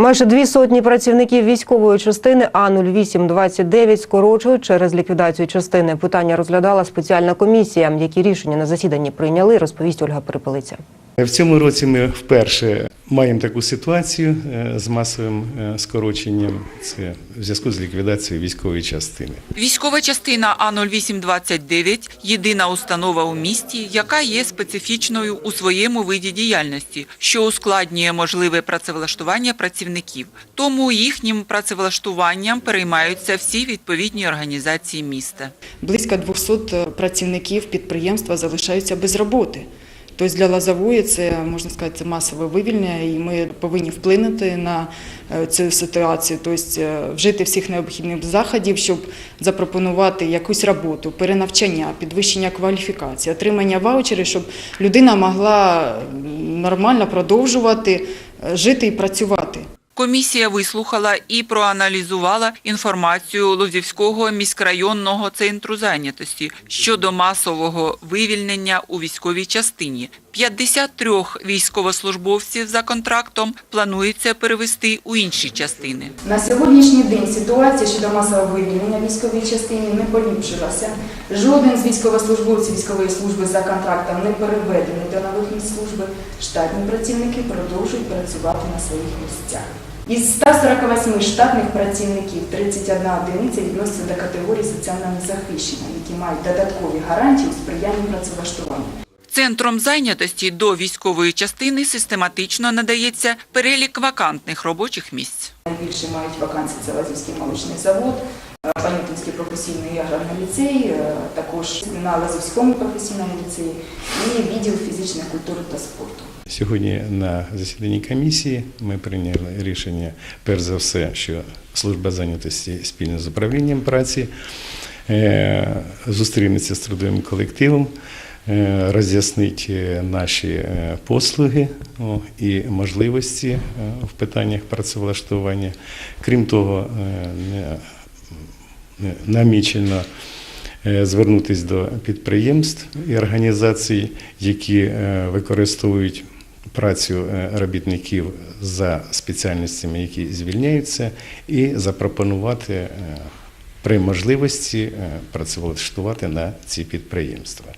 Майже дві сотні працівників військової частини А0829 скорочують через ліквідацію частини. Питання розглядала спеціальна комісія. Які рішення на засіданні прийняли, розповість Ольга Перепелиця. В цьому році ми вперше маємо таку ситуацію е, з масовим е, скороченням. Це в зв'язку з ліквідацією військової частини. Військова частина А0829 – єдина установа у місті, яка є специфічною у своєму виді діяльності, що ускладнює можливе працевлаштування працівників. Тому їхнім працевлаштуванням переймаються всі відповідні організації міста. Близько 200 працівників підприємства залишаються без роботи. Тобто для Лазової це можна сказати це масове вивільнення, і ми повинні вплинути на е, цю ситуацію, тобто вжити всіх необхідних заходів, щоб запропонувати якусь роботу, перенавчання, підвищення кваліфікації, отримання ваучерів, щоб людина могла нормально продовжувати е, жити і працювати. Комісія вислухала і проаналізувала інформацію Лозівського міськрайонного центру зайнятості щодо масового вивільнення у військовій частині. 53 військовослужбовців за контрактом планується перевести у інші частини. На сьогоднішній день ситуація щодо масового вивільнення військовій частині не поліпшилася. Жоден з військовослужбовців військової служби за контрактом не переведений до нових служби. Штатні працівники продовжують працювати на своїх місцях. Із 148 штатних працівників 31 одиниця відноситься до категорії соціально незахищених, які мають додаткові гарантії у сприянні працевлаштуванню. Центром зайнятості до військової частини систематично надається перелік вакантних робочих місць. Найбільше мають вакансії це Лазівський молочний завод, Панютинський професійний аграрний ліцей, е, також на Лазівському професійному ліцеї і відділ фізичної культури та спорту. Сьогодні на засіданні комісії ми прийняли рішення, перш за все, що служба зайнятості спільно з управлінням праці е, зустрінеться з трудовим колективом, е, роз'яснить наші послуги і можливості в питаннях працевлаштування. Крім того, намічено е, звернутися до підприємств і організацій, які е, використовують працю е, робітників за спеціальностями, які звільняються, і запропонувати е, при можливості е, працевлаштувати на ці підприємства.